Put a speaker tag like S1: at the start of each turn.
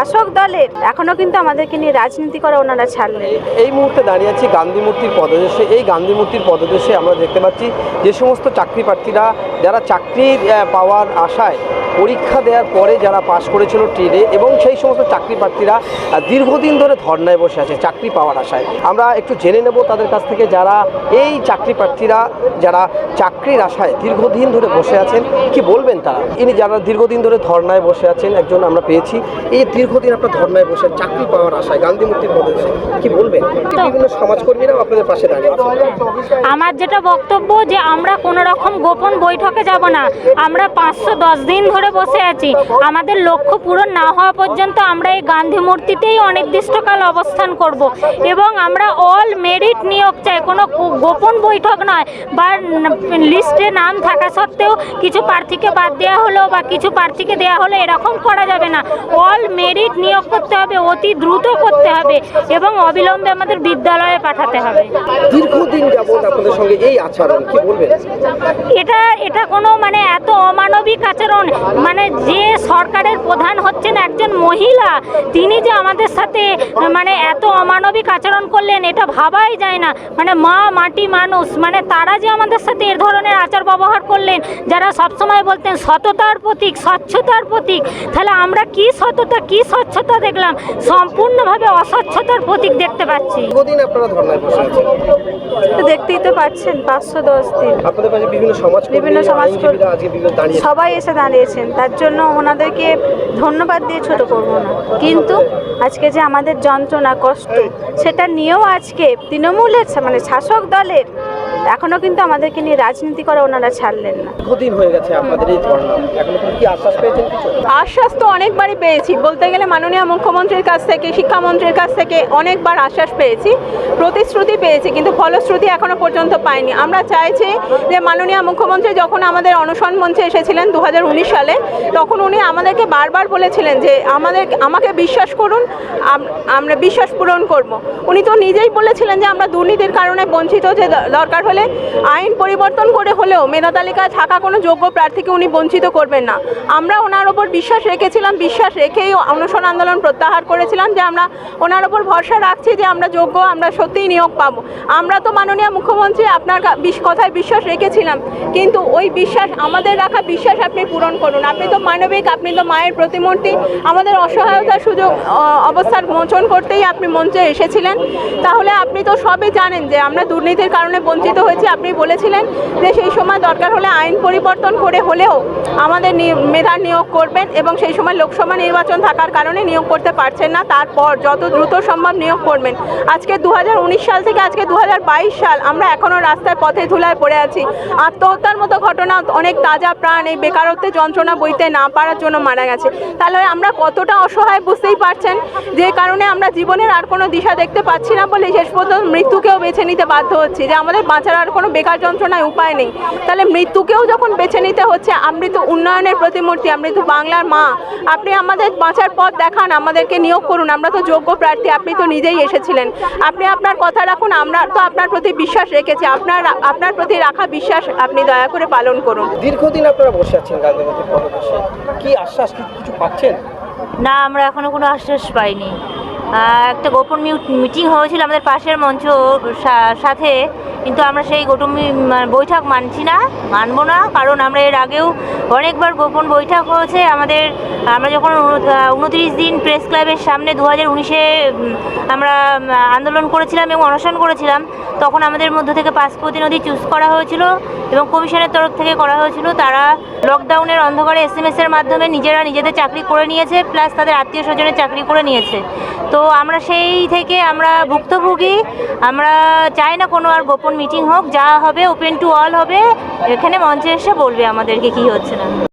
S1: শাসক দলের এখনও কিন্তু আমাদেরকে নিয়ে রাজনীতি করা ওনারা ছাড়লেন।
S2: এই- এই মুহূর্তে দাঁড়িয়ে আছি গান্ধী মূর্তির পদদেশে। এই গান্ধী মূর্তির পদদেশে আমরা দেখতে পাচ্ছি যে সমস্ত চাকরি প্রার্থীরা যারা চাকরি পাওয়ার আশায় পরীক্ষা দেওয়ার পরে যারা পাশ করেছিল ট্রেডে এবং সেই সমস্ত চাকরি প্রার্থীরা দীর্ঘদিন ধরে ধর্নায় বসে আছে চাকরি পাওয়ার আশায়। আমরা একটু জেনে নেব তাদের কাছ থেকে যারা এই চাকরি প্রার্থীরা, যারা চাকরির আশায় দীর্ঘদিন ধরে বসে আছেন, কি বলবেন তারা? ইনি যারা দীর্ঘদিন ধরে ধর্নায় বসে আছেন, একজন আমরা পেয়েছি। এই দীর্ঘদিন আপনার ধর্নায় বসে চাকরি পাওয়ার আশায়, গান্ধী মূর্তির পদদেশে কি বলবেন? বিভিন্ন সমাজকর্মীরাও আপনাদের পাশে দাঁড়িয়ে
S3: আমার যেটা বক্তব্য যে আমরা কোনো রকম গোপন বৈঠকে যাব না। আমরা পাঁচশো দশ দিন ধরে বসে আছি। আমাদের লক্ষ্য পূরণ না হওয়া পর্যন্ত আমরা এই গান্ধী মূর্তিতেই অনির্দিষ্টকাল অবস্থান করব এবং আমরা অল মেরিট নিয়োগ চাই কোনো গোপন বৈঠক নয় বা লিস্টে নাম থাকা সত্ত্বেও কিছু প্রার্থীকে বাদ দেওয়া হলো বা কিছু প্রার্থীকে দেওয়া হলো এরকম করা যাবে না। অল মেরিট নিয়োগ করতে হবে অতি দ্রুত করতে হবে এবং অবিলম্বে আমাদের বিদ্যালয়ে পাঠাতে হবে।
S2: দীর্ঘদিন যাবত আপনাদের সঙ্গে এই আচরণ কি বলবেন?
S3: এটা এটা কোনো মানে এত অমানবিক আচরণ মানে যে সরকারের প্রধান হচ্ছেন একজন মহিলা তিনি যে আমাদের সাথে মানে এত অমানবিক আচরণ করলেন এটা ভাবাই যায় না। মানে মা মাটি মানুষ মানে তারা যে আমাদের সাথে এ ধরনের আচার ব্যবহার করলেন যারা সবসময় বলতেন সততার প্রতীক স্বচ্ছতার প্রতীক তাহলে আমরা কি সততা কি স্বচ্ছতা দেখলাম? সম্পূর্ণভাবে অস্বচ্ছতার প্রতীক দেখতে পাচ্ছি।
S1: দেখতেই তো পাচ্ছেন পাঁচশো দশ দিন
S2: বিভিন্ন সমাজ
S1: সবাই এসে দাঁড়িয়েছেন তার জন্য ওনাদেরকে ধন্যবাদ দিয়ে ছোট করব না। কিন্তু আজকে যে আমাদের যন্ত্রণা কষ্ট সেটা নিয়েও আজকে তৃণমূলের মানে শাসক দলের এখনও কিন্তু আমাদেরকে নিয়ে রাজনীতি করে ওনারা ছাড়লেন না।
S2: দীর্ঘদিন হয়ে গেছে আপনাদের এই এখনও কি আশ্বাস পেয়েছেন কিছু?
S4: আশ্বাস তো অনেকবারই পেয়েছি। বলতে গেলে মাননীয় মুখ্যমন্ত্রীর কাছ থেকে শিক্ষামন্ত্রীর কাছ থেকে অনেকবার আশ্বাস পেয়েছি। প্রতিশ্রুতি পেয়েছি কিন্তু ফলশ্রুতি এখনও পর্যন্ত পাইনি। আমরা চাইছি যে মাননীয় মুখ্যমন্ত্রী যখন আমাদের অনশন মঞ্চে এসেছিলেন দু হাজার উনিশ সালে তখন উনি আমাদেরকে বারবার বলেছিলেন যে আমাদের আমাকে বিশ্বাস করুন আম- আমরা বিশ্বাস পূরণ করব। উনি তো নিজেই বলেছিলেন যে আমরা দুর্নীতির কারণে বঞ্চিত যে দরকার হলে আইন পরিবর্তন করে হলেও মেধা তালিকায় থাকা কোনো যোগ্য প্রার্থীকে উনি বঞ্চিত করবেন না। আমরা ওনার ওপর বিশ্বাস রেখেছিলাম, বিশ্বাস রেখেই অনশন আন্দোলন প্রত্যাহার করেছিলাম যে আমরা ওনার ওপর ভরসা রাখছি যে আমরা যোগ্য, আমরা সত্যিই নিয়োগ পাবো। আমরা তো মাননীয় মুখ্যমন্ত্রী আপনার কথায় বিশ্বাস রেখেছিলাম। কিন্তু ওই বিশ্বাস, আমাদের রাখা বিশ্বাস আপনি পূরণ করুন। আপনি তো মানবিক, আপনি তো মায়ের প্রতিমূর্তি। আমাদের অসহায়তার সুযোগ অবস্থার মোচন করতেই আপনি মঞ্চে এসেছিলেন। তাহলে আপনি তো সবই জানেন যে আমরা দুর্নীতির কারণে বঞ্চিত হয়েছি। আপনি বলেছিলেন যে সেই সময় দরকার হলে আইন পরিবর্তন করে হলেও আমাদের নি- মেধা নিয়োগ করবেন এবং সেই সময় লোকসভা নির্বাচন থাকার কারণে নিয়োগ করতে পারছেন না। তারপর যত দ্রুত সম্ভব নিয়োগ করবেন। আজকে দু হাজার উনিশ সাল থেকে আজকে দু হাজার বাইশ সাল আমরা এখনও রাস্তায় পথে ধুলায় পড়ে আছি। আত্মহত্যার মতো ঘটনা, অনেক তাজা প্রাণ, এই বেকারত্বের যন্ত্রণা বইতে না পারার জন্য মারা গেছে। তাহলে আমরা কতটা অসহায় বুঝতেই পারছেন? যে কারণে আমরা জীবনের আর কোনো দিশা দেখতে পাচ্ছি না বলে শেষ পর্যন্ত মৃত্যুকেও বেছে নিতে বাধ্য হচ্ছি যে আমাদের বাঁচার আর কোনো বেকার যন্ত্রণায় উপায় নেই। তাহলে মৃত্যুকেও যখন বেছে নিতে হচ্ছে আপনি তো উন্নয়নের প্রতিমূর্তি আপনি তো বাংলার মা আপনি আমাদের বাঁচার পথ দেখান আমাদেরকে নিয়োগ করুন আমরা তো যোগ্য প্রার্থী আপনি তো নিজেই এসেছিলেন। আপনি আপনার কথা রাখুন আমরা তো আপনার প্রতি বিশ্বাস রেখেছি আপনার আপনার প্রতি রাখা বিশ্বাস আপনি দয়া করে পালন করুন।
S2: দীর্ঘদিন আপনারা বসে আছেন গান্ধী কি আশ্বাস কিছু পাচ্ছেন?
S5: না আমরা এখনও কোনো আশ্বাস পাইনি। একটা গোপন মিটিং হয়েছিল আমাদের পাশের মঞ্চ সাথে। কিন্তু আমরা সেই গোপন বৈঠক মানছি না, মানবো না, কারণ আমরা এর আগেও অনেকবার গোপন বৈঠক হয়েছে। আমাদের, আমরা যখন উনত্রিশ দিন প্রেস ক্লাবের সামনে দু হাজার উনিশে আমরা আন্দোলন করেছিলাম এবং অনশন করেছিলাম, তখন আমাদের মধ্য থেকে পাঁচ প্রতিনিধি চুজ করা হয়েছিল এবং কমিশনের তরফ থেকে করা হয়েছিল। তারা লকডাউনের অন্ধকারে এস এম এর মাধ্যমে নিজেরা নিজেদের চাকরি করে নিয়েছে প্লাস তাদের আত্মীয় স্বজনের চাকরি করে নিয়েছে। তো আমরা সেই থেকে আমরা ভুক্তভোগী, আমরা চাই না কোনো আর গোপন মিটিং হোক, যা হবে ওপেন টু অল হবে, এখানে মঞ্চে এসে বলবে আমাদেরকে কি হচ্ছে না।